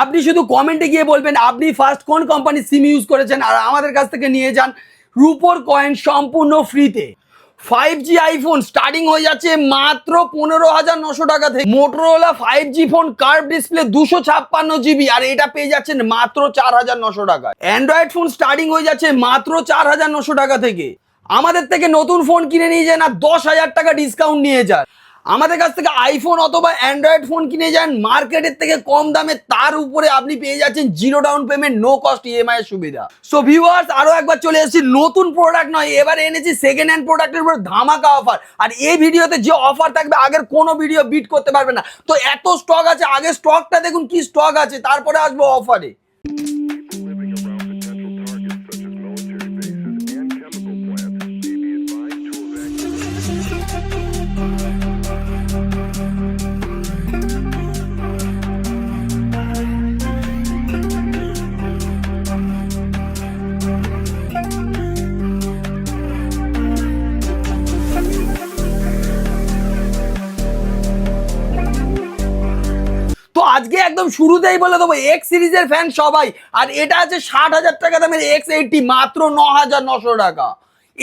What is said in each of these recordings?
আপনি শুধু কমেন্টে গিয়ে বলবেন, আপনি ফার্স্ট কোন কোম্পানির সিম ইউজ করেছেন, আর আমাদের কাছ থেকে নিয়ে যান রুপোর কয়েন সম্পূর্ণ ফ্রিতে ফাইভ জি আইফোন স্টার্টিং হয়ে যাচ্ছে মাত্র পনেরো হাজার নশো টাকা থেকে। Motorola five G phone curve display দুশো ছাপ্পান্ন জিবি আর এটা পেয়ে যাচ্ছেন মাত্র চার হাজার নশো টাকা অ্যান্ড্রয়েড ফোন স্টার্টিং হয়ে যাচ্ছে মাত্র চার হাজার নশো টাকা থেকে। আমাদের থেকে নতুন ফোন কিনে নিয়ে যান আর দশ হাজার টাকা ডিসকাউন্ট নিয়ে যান। আমাদের কাছ থেকে আইফোন অথবা অ্যান্ড্রয়েড ফোন কিনে যান। মার্কেটের থেকে কম দামে তার উপরে আপনি পেয়ে যাচ্ছেন zero down payment no cost EMI এর সুবিধা। সো ভিউয়ার্স আরও একবার চলে এসেছি, নতুন প্রোডাক্ট নয়, এবার এনেছি সেকেন্ড হ্যান্ড প্রোডাক্টের উপর ধামাকা অফার আর এই ভিডিওতে যে অফার থাকবে, আগের কোনো ভিডিও বিট করতে পারবে না। তো এত স্টক আছে, আগে স্টকটা দেখুন কি স্টক আছে, তারপরে আসব অফারে একদম শুরুতেই বলে দেবো এক্স সিরিজের ফ্যান সবাই। আর এটা আছে ষাট হাজার টাকা দামের এক্স এইটটি মাত্র ন হাজার নশো টাকা।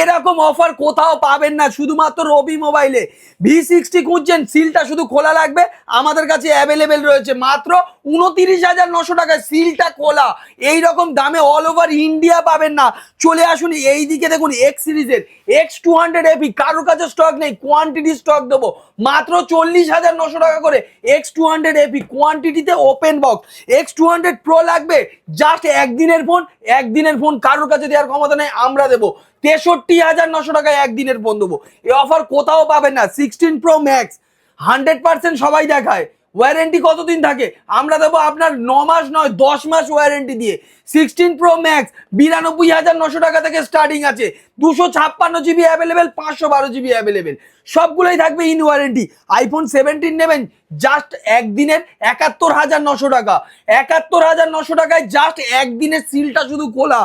এরকম অফার কোথাও পাবেন না, শুধুমাত্র রবি মোবাইলে ভি সিক্সটি খুঁজছেন সিলটা শুধু খোলা লাগবে। আমাদের কাছে অ্যাভেলেবেল রয়েছে মাত্র উনতিরিশ হাজার নশো টাকায় সিলটা খোলা। এই রকম দামে অল ওভার ইন্ডিয়া পাবেন না। চলে আসুন এই দিকে দেখুন এক্স সিরিজের এক্স টু হান্ড্রেড এপি কারোর কাছে স্টক নেই কোয়ান্টিটি স্টক দেবো। মাত্র চল্লিশ হাজার নশো টাকা করে এক্স টু হান্ড্রেড এপি কোয়ান্টিটিতে open box X two hundred pro লাগবে জাস্ট একদিনের ফোন একদিনের ফোন কারোর কাছে দেওয়ার ক্ষমতা নেই, আমরা দেবো। তেষট্টি হাজার নশো টাকায় একদিনের ফোন এই অফার কোথাও পাবেন না sixteen Pro Max hundred percent সবাই দেখায়। ওয়ারেন্টি কতদিন থাকে? আমরা দেবো আপনার ন মাস নয়, দশ মাস ওয়ারেন্টি দিয়ে। সিক্সটিন প্রো ম্যাক্স বিরানব্বই হাজার নশো টাকা থেকে স্টার্টিং আছে। দুশো ছাপ্পান্ন জিবি অ্যাভেলেবেল পাঁচশো বারো জিবি অ্যাভেলেবেল সবগুলোই থাকবে ইন ওয়ারেন্টি আইফোন সেভেন্টিন নেবেন জাস্ট একদিনের একাত্তর হাজার নশো টাকা। একাত্তর হাজার নশো টাকায় জাস্ট একদিনের সিলটা শুধু খোলা।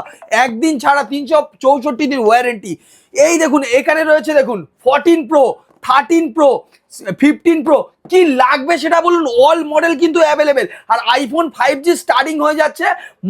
একদিন ছাড়া তিনশো চৌষট্টি দিন ওয়ারেন্টি এই দেখুন, এখানে রয়েছে দেখুন fourteen Pro thirteen Pro fifteen Pro কি লাগবে সেটা বলুন? অল মডেল কিন্তু অ্যাভেলেবেল আর আইফোন ফাইভ জি স্টার্টিং হয়ে যাচ্ছে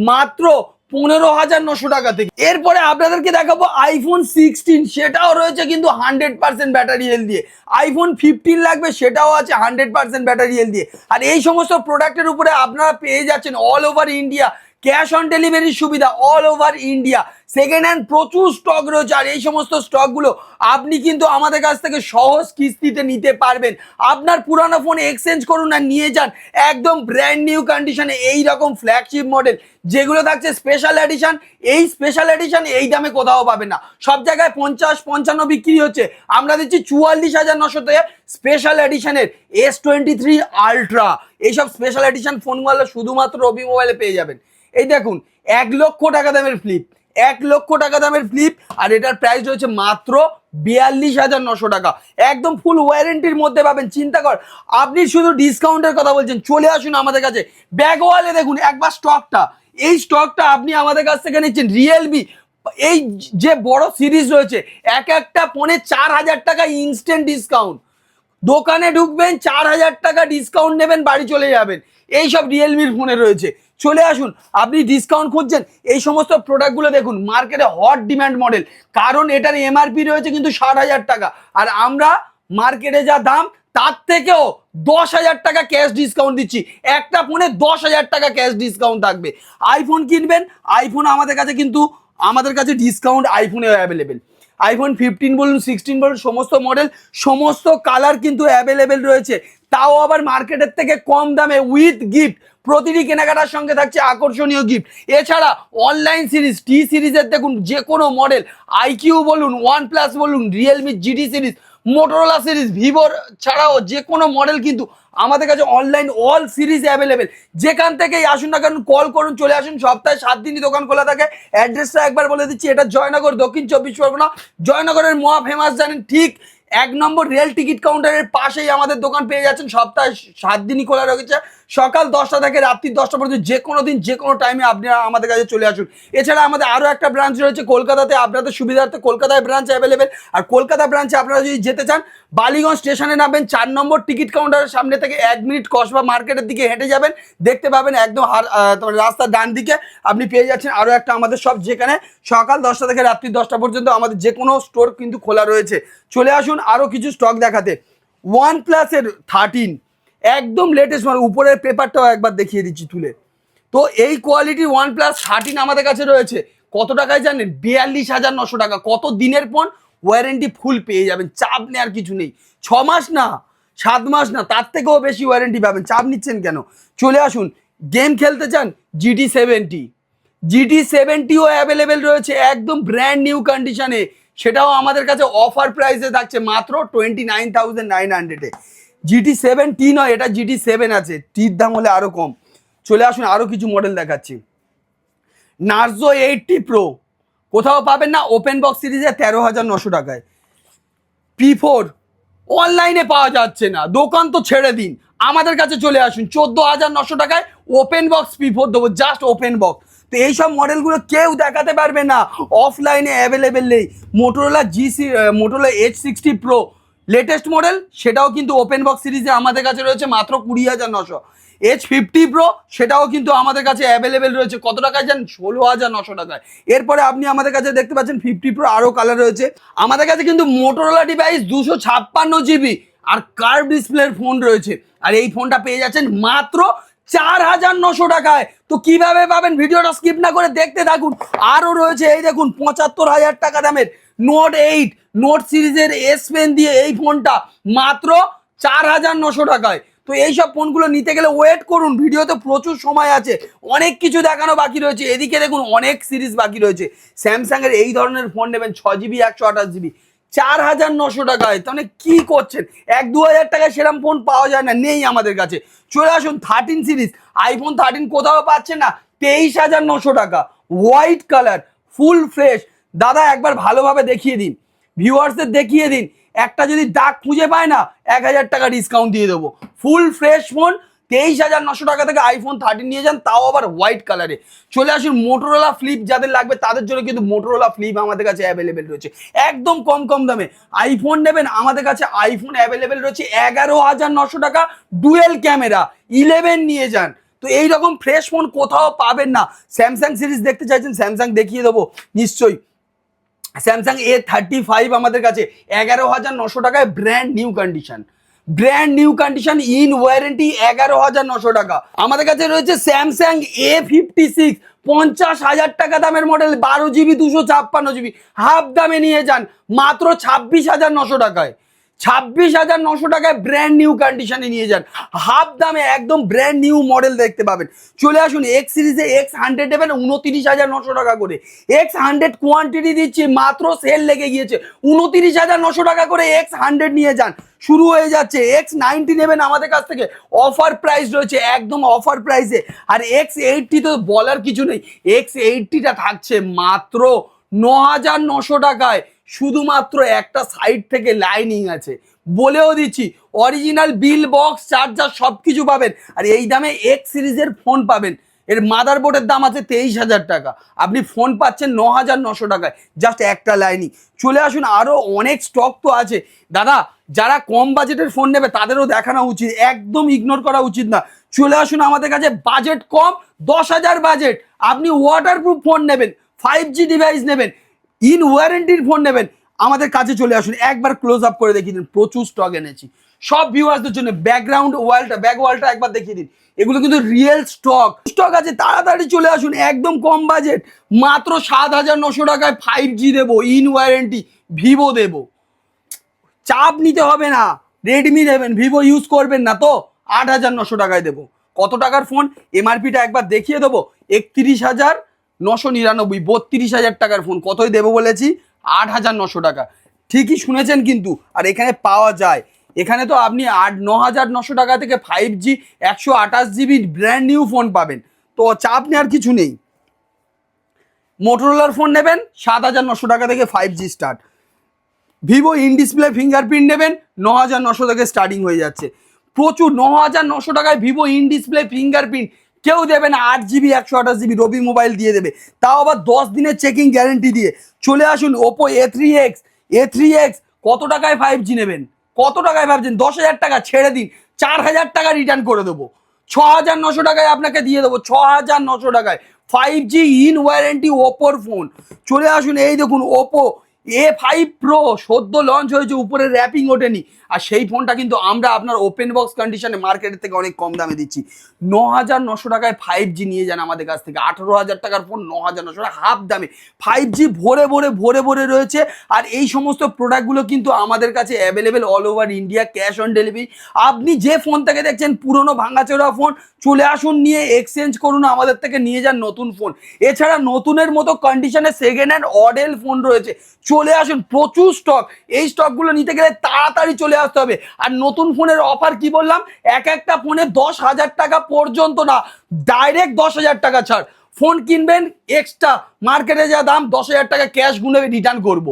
মাত্র পনেরো হাজার নশো টাকা থেকে। এরপরে আপনাদেরকে দেখাবো আইফোন সিক্সটিন সেটাও রয়েছে কিন্তু হান্ড্রেড পার্সেন্ট ব্যাটারি হেল দিয়ে। আইফোন ফিফটিন লাগবে, সেটাও আছে হান্ড্রেড পার্সেন্ট ব্যাটারি হেল দিয়ে। আর এই সমস্ত প্রোডাক্টের উপরে আপনারা পেয়ে যাচ্ছেন all over India cash on ডেলিভারির সুবিধা all over India. Second hand প্রচুর স্টক রয়েছে, আর এই সমস্ত স্টকগুলো আপনি কিন্তু আমাদের কাছ থেকে সহজ কিস্তিতে নিতে পারবেন। আপনার পুরানো ফোন এক্সচেঞ্জ করুন আর নিয়ে যান একদম ব্র্যান্ড নিউ কন্ডিশনে এই রকম ফ্ল্যাগশিপ মডেল যেগুলো থাকছে স্পেশাল এডিশন এই স্পেশাল এডিশন এই দামে কোথাও পাবে না। সব জায়গায় পঞ্চাশ, পঞ্চান্ন বিক্রি হচ্ছে। আমরা দিচ্ছি চুয়াল্লিশ হাজার নশোতে স্পেশাল এডিশনের এস টোয়েন্টি থ্রি আলট্রা এইসব স্পেশাল এডিশন ফোনগুলো শুধুমাত্র রবি মোবাইলে পেয়ে যাবেন। এই দেখুন, এক লক্ষ টাকা দামের ফ্লিপ এক লক্ষ টাকা দামের ফ্লিপ আর এটার প্রাইস রয়েছে মাত্র বিয়াল্লিশ হাজার নশো টাকা। একদম ফুল ওয়ারেন্টির মধ্যে পাবেন, চিন্তা কর। আপনি শুধু ডিসকাউন্টের কথা বলছেন, চলে আসুন আমাদের কাছে। ব্যাগ ওয়ালে দেখুন, একবার স্টকটা এই স্টকটা আপনি আমাদের কাছ থেকে নিচ্ছেন রিয়েলমি এই যে বড় সিরিজ রয়েছে, এক একটা ফোনে চার হাজার টাকা ইনস্ট্যান্ট ডিসকাউন্ট দোকানে ঢুকবেন, চার হাজার টাকা ডিসকাউন্ট নেবেন, বাড়ি চলে যাবেন। এই সব রিয়েলমির ফোনে রয়েছে। চলে আসুন, আপনি ডিসকাউন্ট খুঁজছেন, এই সমস্ত প্রোডাক্টগুলো দেখুন মার্কেটে হট ডিম্যান্ড মডেল কারণ এটার এমআরপি রয়েছে কিন্তু ষাট হাজার টাকা, আর আমরা মার্কেটে যা দাম, তার থেকেও দশ হাজার টাকা ক্যাশ ডিসকাউন্ট দিচ্ছি, একটা ফোনে দশ হাজার টাকা ক্যাশ ডিসকাউন্ট থাকবে আইফোন কিনবেন আইফোন আমাদের কাছে কিন্তু, আমাদের কাছে ডিসকাউন্ট আইফোনে অ্যাভেলেবেল আইফোন ফিফটিন বলুন সিক্সটিন বলুন, সমস্ত মডেল সমস্ত কালার কিন্তু অ্যাভেলেবেল রয়েছে তাও আবার মার্কেটের থেকে কম দামে উইথ গিফট প্রতিটি কেনাকাটার সঙ্গে থাকছে আকর্ষণীয় গিফট এছাড়া অনলাইন সিরিজ টি সিরিজের দেখুন, যে কোনো মডেল আইকিউ বলুন ওয়ান প্লাস বলুন Realme GD series Motorola series ভিভোর ছাড়াও যে কোনো মডেল কিন্তু আমাদের কাছে অনলাইন অল সিরিজ অ্যাভেলেবেল যেখান থেকেই আসুন না কেন কল করুন, চলে আসুন, সপ্তাহে সাত দিনই দোকান খোলা থাকে। অ্যাড্রেসটা একবার বলে দিচ্ছি, এটা জয়নগর, দক্ষিণ চব্বিশ পরগনা। জয়নগরের মহা ফেমাস জানেন ঠিক এক নম্বর রেল টিকিট কাউন্টারের পাশেই আমাদের দোকান পেয়ে যাচ্ছেন। সপ্তাহে সাত দিনই খোলা রয়েছে। সকাল দশটা থেকে রাত্রি দশটা পর্যন্ত যে কোনো দিন, যে কোনো টাইমে আপনি আমাদের কাছে চলে আসুন। এছাড়া আমাদের আরও একটা ব্রাঞ্চ রয়েছে কলকাতাতে, আপনাদের সুবিধার্থে কলকাতায় ব্রাঞ্চ অ্যাভেলেবেল আর কলকাতা ব্রাঞ্চে আপনারা যদি যেতে চান, বালিগঞ্জ স্টেশনে নামবেন, চার নম্বর টিকিট কাউন্টারের সামনে থেকে এক মিনিট কসবা মার্কেটের দিকে হেঁটে যাবেন। দেখতে পাবেন একদম রাস্তার ডান দিকে আপনি পেয়ে যাচ্ছেন আরও একটা আমাদের সব যেখানে সকাল দশটা থেকে রাত্রি দশটা পর্যন্ত আমাদের যে কোনো স্টোর কিন্তু খোলা রয়েছে। চলে আসুন আরও কিছু স্টক দেখাতে। ওয়ান প্লাসের থার্টিন একদম লেটেস্ট মানে উপরের পেপারটাও একবার দেখিয়ে দিচ্ছি তুলে। তো এই কোয়ালিটি ওয়ান প্লাস থার্টিন আমাদের কাছে রয়েছে। কত টাকায় জানেন? বিয়াল্লিশ হাজার নশো টাকা। কত দিনের পর ওয়ারেন্টি ফুল পেয়ে যাবেন। চাপ নেওয়ার কিছু নেই। ছ মাস না, সাত মাস না, তার থেকেও বেশি ওয়ারেন্টি পাবেন। চাপ নিচ্ছেন কেন? চলে আসুন। গেম খেলতে চান? জিটি সেভেন্টি জিটি সেভেন্টিও অ্যাভেলেবেল রয়েছে একদম ব্র্যান্ড নিউ কন্ডিশনে সেটাও আমাদের কাছে অফার প্রাইসে থাকছে মাত্র টোয়েন্টি নাইন থাউজেন্ড নাইন হান্ড্রেডে জিটি সেভেন টি নয়, এটা জিটি সেভেন আছে। টির দাম হলে আরও কম। চলে আসুন আরও কিছু মডেল দেখাচ্ছি। নার্জো এইটটি প্রো কোথাও পাবেন না ওপেন বক্স সিরিজে তেরো হাজার নশো টাকায়। পি ফোর অনলাইনে পাওয়া যাচ্ছে না। দোকান তো ছেড়ে দিন। আমাদের কাছে চলে আসুন, চোদ্দ হাজার নশো টাকায় ওপেন বক্স পি ফোর দেবো জাস্ট ওপেন বক্স তো এইসব মডেলগুলো কেউ দেখাতে পারবে না। অফলাইনে অ্যাভেলেবেল নেই। Motorola G C Motorola H sixty Pro latest model সেটাও কিন্তু ওপেন বক্স সিরিজে আমাদের কাছে রয়েছে মাত্র কুড়ি হাজার নশো এইচ ফিফটি প্রো সেটাও কিন্তু আমাদের কাছে অ্যাভেলেবেল রয়েছে। কত টাকায় যান ষোলো হাজার নশো টাকায়। এরপরে আপনি আমাদের কাছে দেখতে পাচ্ছেন ফিফটি প্রো আরও কালার রয়েছে। আমাদের কাছে কিন্তু মোটোরোলা ডিভাইস দুশো ছাপ্পান্ন জিবি আর কার্ভ ডিসপ্লের ফোন রয়েছে। আর এই ফোনটা পেয়ে যাচ্ছেন মাত্র চার হাজার নশো টাকায়। তো কীভাবে পাবেন? ভিডিওটা স্কিপ না করে দেখতে থাকুন। আরও রয়েছে, এই দেখুন, পঁচাত্তর হাজার টাকা দামের নোট এইট নোট সিরিজের এস পেন দিয়ে এই ফোনটা মাত্র চার হাজার নশো টাকায়। তো এইসব ফোনগুলো নিতে গেলে ওয়েট করুন, ভিডিওতে প্রচুর সময় আছে। অনেক কিছু দেখানো বাকি রয়েছে। এদিকে দেখুন, অনেক সিরিজ বাকি রয়েছে। স্যামসাংয়ের এই ধরনের ফোন নেবেন ছ জিবি একশো আঠাশ জিবি চার হাজার নশো টাকায়। তাহলে কি করছেন? এক দু হাজার টাকায় সেরকম ফোন পাওয়া যায় না, নেই আমাদের কাছে। চলে আসুন থার্টিন সিরিজ আইফোন থার্টিন কোথাও পাচ্ছেন না? তেইশ হাজার নশো টাকা। হোয়াইট কালার ফুল ফ্রেশ দাদা, একবার ভালোভাবে দেখিয়ে দিন। ভিউয়ার্সদের দেখিয়ে দিন। একটা যদি দাগ খুঁজে পায় না এক হাজার টাকা ডিসকাউন্ট দিয়ে দেবো। ফুল ফ্রেশ ফোন তেইশ হাজার নশো টাকা থেকে আইফোন থার্টিন নিয়ে যান, তাও আবার হোয়াইট কালারে চলে আসুন মোটোরোলা ফ্লিপ যাদের লাগবে তাদের জন্য কিন্তু মোটোরোলা ফ্লিপ আমাদের কাছে অ্যাভেলেবেল রয়েছে। একদম কম কম দামে। আইফোন নেবেন, আমাদের কাছে আইফোন অ্যাভেলেবেল রয়েছে এগারো হাজার নশো টাকা ডুয়েল ক্যামেরা ইলেভেন নিয়ে যান। তো এই রকম ফ্রেশ ফোন কোথাও পাবেন না। স্যামসাং সিরিজ দেখতে চাইছেন স্যামসাং দেখিয়ে দেবো, নিশ্চয়ই। স্যামসাং এ থার্টি ফাইভ আমাদের কাছে, এগারো হাজার নশো টাকায় brand new condition brand new condition in warranty এগারো হাজার নশো টাকা। আমাদের কাছে রয়েছে স্যামসাং এ ফিফটি সিক্স পঞ্চাশ হাজার টাকা দামের মডেল বারো জিবি দুশো ছাপ্পান্ন জিবি হাফ দামে নিয়ে যান, মাত্র ছাব্বিশ হাজার নশো টাকায়। ছাব্বিশ হাজার নশো টাকায় ব্র্যান্ড নিউ কন্ডিশনে নিয়ে যান। হাফ দামে একদম ব্র্যান্ড নিউ মডেল দেখতে পাবেন। চলে আসুন এক্স সিরিজে এক্স হান্ড্রেড দেবেন উনতিরিশ হাজার নশো টাকা করে। এক্স হান্ড্রেড কোয়ান্টিটি দিচ্ছি, মাত্র সেল লেগে গিয়েছে। উনতিরিশ হাজার নশো টাকা করে এক্স হান্ড্রেড নিয়ে যান। শুরু হয়ে যাচ্ছে। এক্স নাইনটি নেবেন আমাদের কাছ থেকে। অফার প্রাইস রয়েছে, একদম অফার প্রাইসে আর এক্স এইটটি তো বলার কিছু নেই। এক্স এইটটিটা থাকছে মাত্র ন হাজার নশো টাকায়। শুধুমাত্র একটা সাইড থেকে লাইনিং আছে। বলেও দিচ্ছি অরিজিনাল বিল বক্স চার্জার সব কিছু পাবেন। আর এই দামে এক্স সিরিজের ফোন পাবেন। এর মাদারবোর্ডের দাম আছে তেইশ হাজার টাকা। আপনি ফোন পাচ্ছেন ন হাজার নশো টাকায়। জাস্ট একটা লাইনিং চলে আসুন আরও অনেক স্টক তো আছে। দাদা, যারা কম বাজেটের ফোন নেবে, তাদেরও দেখানো উচিত। একদম ইগনোর করা উচিত না। চলে আসুন আমাদের কাছে বাজেট কম, দশ হাজার বাজেট আপনি ওয়াটারপ্রুফ ফোন নেবেন ফাইভ জি ডিভাইস নেবেন। ইন ওয়ারেন্টির ফোন নেবেন। আমাদের কাছে চলে আসুন, একবার ক্লোজ আপ করে দেখিয়ে দিন, প্রচুর স্টক এনেছি। সব ভিউয়ার্সদের জন্য ব্যাকগ্রাউন্ড ওয়ালটা ব্যাক ওয়ালটা একবার দেখিয়ে দিন। এগুলো কিন্তু রিয়েল স্টক স্টক আছে, তাড়াতাড়ি চলে আসুন, একদম কম বাজেট মাত্র সাত হাজার নশো টাকায় ফাইভ জি দেবো ইন ওয়ারেন্টি ভিভো দেবো। চাপ নিতে হবে না রেডমি নেবেন ভিভো ইউজ করবেন না তো, আট হাজার নশো টাকায় দেবো। কত টাকার ফোন এমআরপিটা একবার দেখিয়ে দেবো, একত্রিশ হাজার নশো নিরানব্বই, বত্রিশ হাজার টাকার ফোন কতই দেবো বলেছি? আট হাজার নশো টাকা। ঠিকই শুনেছেন কিন্তু, আর এখানে পাওয়া যায়। এখানে তো আপনি আট ন হাজার নশো টাকা থেকে ফাইভ জি একশো আঠাশ জিবি ব্র্যান্ড নিউ ফোন পাবেন। তো চাপ নেওয়ার কিছু নেই। মোটরোলার ফোন নেবেন, সাত হাজার নশো টাকা থেকে five G start Vivo in display fingerprint নেবেন ন হাজার নশো থেকে স্টার্টিং হয়ে যাচ্ছে। প্রচুর ন হাজার নশো টাকায় ভিভো ইন ডিসপ্লে ফিঙ্গারপ্রিন্ট কেউ দেবে না আট জিবি একশো আঠাশ জিবি রবি মোবাইল দিয়ে দেবে। তাও আবার দশ দিনের চেকিং গ্যারেন্টি দিয়ে। চলে আসুন Oppo A three X A three X কত টাকায় ফাইভ জি নেবেন? কত টাকায় ফাইভ ভাবছেন দশ হাজার টাকা ছেড়ে দিন, চার হাজার টাকা রিটার্ন করে দেবো। ছ হাজার নশো টাকায় আপনাকে দিয়ে দেবো, ছ হাজার নশো টাকায়। ফাইভ জি ইন ওয়ারেন্টি ওপোর ফোন চলে আসুন, এই দেখুন ওপো এ ফাইভ প্রো সদ্য লঞ্চ হয়েছে, উপরে র্যাপিং ওঠেনি। আর সেই ফোনটা কিন্তু আমরা আপনার ওপেন বক্স কন্ডিশনে মার্কেটের থেকে অনেক কম দামে দিচ্ছি। ন হাজার নশো টাকায় ফাইভ জি নিয়ে যান আমাদের কাছ থেকে। আঠেরো হাজার টাকার ফোন ন হাজার নশো টাকা হাফ দামে। ফাইভ জি ভরে ভরে ভরে ভরে রয়েছে। আর এই সমস্ত প্রোডাক্টগুলো কিন্তু আমাদের কাছে available all over India cash on delivery আপনি যে ফোন থেকে দেখছেন, পুরনো ভাঙাচোরা ফোন চলে আসুন, নিয়ে এক্সচেঞ্জ করুন, আমাদের থেকে নিয়ে যান নতুন ফোন এছাড়া নতুনের মতো কন্ডিশনে সেকেন্ড হ্যান্ড অডেল ফোন রয়েছে। চলে আসুন, প্রচুর স্টক এই স্টকগুলো নিতে গেলে তাড়াতাড়ি চলে আসতে হবে। আর নতুন ফোনের অফার কি বললাম? এক একটা ফোনে দশ হাজার টাকা পর্যন্ত না ডাইরেক্ট দশ হাজার টাকা ছাড়। ফোন কিনবেন এক্সট্রা মার্কেটে যা দাম, দশ হাজার টাকা ক্যাশ গুনে রিটার্ন করব।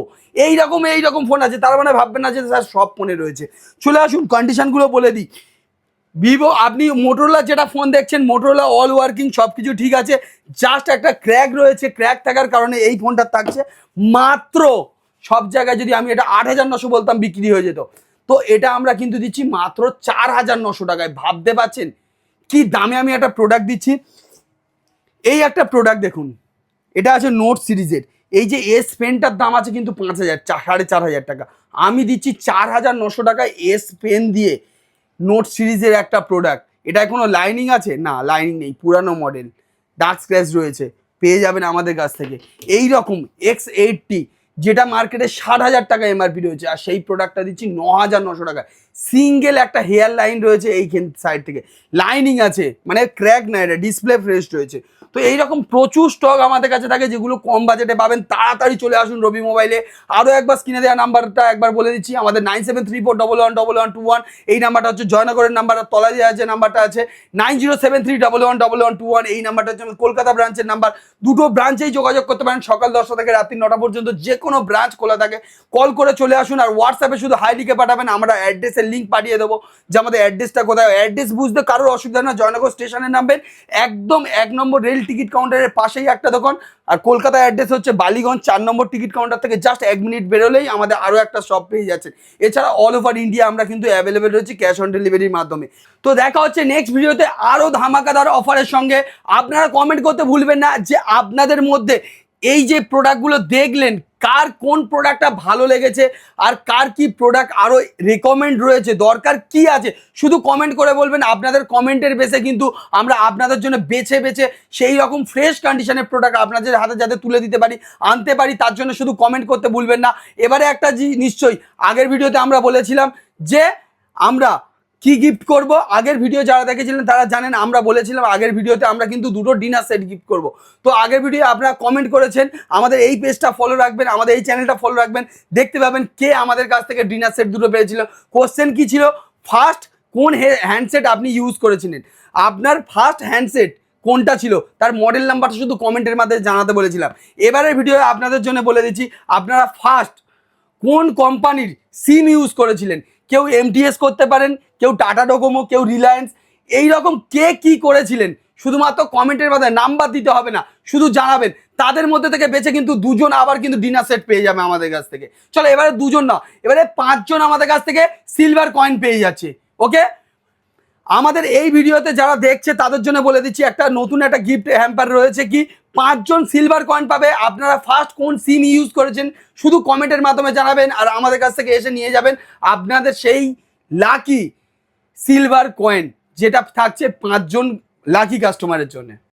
এইরকম এইরকম ফোন আছে। তার মানে ভাববেন না যে, স্যার, সব ফোনে রয়েছে। চলে আসুন কন্ডিশনগুলো বলে দিই। ভিভো আপনি মোটোরোলা যেটা ফোন দেখছেন মোটোরোলা অল ওয়ার্কিং সব কিছু ঠিক আছে। জাস্ট একটা ক্র্যাক রয়েছে ক্র্যাক থাকার কারণে এই ফোনটা থাকছে। মাত্র সব জায়গায় যদি আমি এটা আট হাজার নশো বলতাম, বিক্রি হয়ে যেত। তো এটা আমরা কিন্তু দিচ্ছি মাত্র চার হাজার নশো টাকায়। ভাবতে পারছেন? কি দামে আমি একটা প্রোডাক্ট দিচ্ছি? এই একটা প্রোডাক্ট দেখুন। এটা আছে নোট সিরিজের এই যে এস পেনটার দাম আছে কিন্তু পাঁচ হাজার সাড়ে চার হাজার টাকা। আমি দিচ্ছি চার হাজার নশো টাকায় এস পেন দিয়ে। নোট সিরিজের একটা প্রোডাক্ট এটা কোনো লাইনিং আছে? না লাইনিং নেই, পুরানো মডেল ডার্ক স্ক্র্যাচ রয়েছে, পেয়ে যাবেন আমাদের কাছ থেকে। এই রকম এক্স এইটটি যেটা মার্কেটে ষাট হাজার টাকা এমআরপি রয়েছে, আর সেই প্রোডাক্টটা দিচ্ছি ন হাজার নশো টাকা সিঙ্গেল একটা হেয়ার লাইন রয়েছে এইখান সাইড থেকে। লাইনিং আছে মানে ক্র্যাক না, এটা ডিসপ্লে ফ্রেশ রয়েছে। তো এইরকম প্রচুর স্টক আমাদের কাছে থাকে, যেগুলো কম বাজেটে পাবেন। তাড়াতাড়ি চলে আসুন রবি মোবাইলে আরও একবার স্ক্রিনে দেওয়া নাম্বারটা একবার বলে দিচ্ছি। আমাদের nine seven three four double one double one two one এই নাম্বারটা হচ্ছে জয়নগরের নাম্বার আর তলায় দেওয়া যে নাম্বারটা আছে nine zero seven three double one double one two one এই নাম্বারটা হচ্ছে কলকাতা ব্রাঞ্চের নাম্বার দুটো ব্রাঞ্চেই যোগাযোগ করতে পারেন সকাল দশটা থেকে রাত্রি নটা পর্যন্ত। যে কোনো ব্রাঞ্চ খোলা থাকে কল করে চলে আসুন। আর হোয়াটসঅ্যাপে শুধু হাই লিখে পাঠাবেন। আমরা অ্যাড্রেসের লিঙ্ক পাঠিয়ে দেবো যে আমাদের অ্যাড্রেসটা কোথায়। অ্যাড্রেস বুঝতে কারোর অসুবিধা না। জয়নগর স্টেশনে নামবেন। একদম এক নম্বর রেল টিকিট কাউন্টারের পাশেই একটা দোকান। আর কলকাতা অ্যাড্রেস হচ্ছে বালিগঞ্জ, চার নম্বর টিকিট কাউন্টার থেকে জাস্ট এক মিনিট বেরোলেই আমাদের আরও একটা শপ পেয়ে যাচ্ছে। এছাড়া অল ওভার ইন্ডিয়া আমরা কিন্তু অ্যাভেলেবেল রয়েছি ক্যাশ অন ডেলিভারির মাধ্যমে। তো দেখা হচ্ছে নেক্সট ভিডিওতে আরও ধামাকাদার অফারের সঙ্গে। আপনারা কমেন্ট করতে ভুলবেন না যে আপনাদের মধ্যে এই যে প্রোডাক্টগুলো দেখলেন কার কোন প্রোডাক্টটা ভালো লেগেছে আর কার কি প্রোডাক্ট আরও রেকমেন্ড রয়েছে, দরকার কি আছে? শুধু কমেন্ট করে বলবেন, আপনাদের কমেন্টের বেসে কিন্তু আমরা আপনাদের জন্য বেছে বেছে সেই রকম ফ্রেশ কন্ডিশনের প্রোডাক্ট আপনাদের হাতে যাতে তুলে দিতে পারি, আনতে পারি, তার জন্য শুধু কমেন্ট করতে ভুলবেন না। এবারে একটা জি নিশ্চয়ই আগের ভিডিওতে আমরা বলেছিলাম যে আমরা কি গিফট করব? আগের ভিডিও যারা দেখেছিলেন তারা জানেন, আমরা বলেছিলাম আগের ভিডিওতে আমরা কিন্তু দুটো ডিনার সেট গিফট করব। তো আগের ভিডিও আপনারা কমেন্ট করেছেন, আমাদের এই পেজটা ফলো রাখবেন, আমাদের এই চ্যানেলটা ফলো রাখবেন, দেখতে পাবেন কে আমাদের কাছ থেকে ডিনার সেট দুটো পেয়েছিল। কোশ্চেন কি ছিল? ফার্স্ট কোন হ্যান্ডসেট আপনি ইউজ করেছিলেন? আপনার ফার্স্ট হ্যান্ডসেট কোনটা ছিল? তার মডেল নাম্বারটা শুধু কমেন্টের মাধ্যমে জানাতে বলেছিলাম। এবারের ভিডিও আপনাদের জন্য বলে দিচ্ছি, আপনারা ফার্স্ট কোন কোম্পানির সিম ইউজ করেছিলেন? কেউ এমটিএস করতে পারেন, কেউ টাটা ডোকোমো কেউ রিলায়েন্স এই রকম কে কি করেছিলেন? শুধুমাত্র কমেন্টের মাধ্যমে নাম্বার দিতে হবে না, শুধু জানাবেন। তাদের মধ্যে থেকে বেছে কিন্তু দুজন আবার কিন্তু ডিনার সেট পেয়ে যাবে আমাদের কাছ থেকে। চলো এবারে দুজন না, এবারে পাঁচজন আমাদের কাছ থেকে সিলভার কয়েন পেয়ে যাচ্ছে ওকে আমাদের এই ভিডিওতে যারা দেখছে, তাদের জন্য বলে দিচ্ছি, একটা নতুন একটা গিফট হ্যাম্পার রয়েছে কি? পাঁচজন সিলভার কয়েন পাবে। আপনারা ফার্স্ট কোন সিম ইউজ করেছেন, শুধু কমেন্টের মাধ্যমে জানাবেন আর আমাদের কাছ থেকে এসে নিয়ে যাবেন আপনাদের সেই লাকি সিলভার কয়েন যেটা থাকছে পাঁচজন লাকি কাস্টমারের জন্য।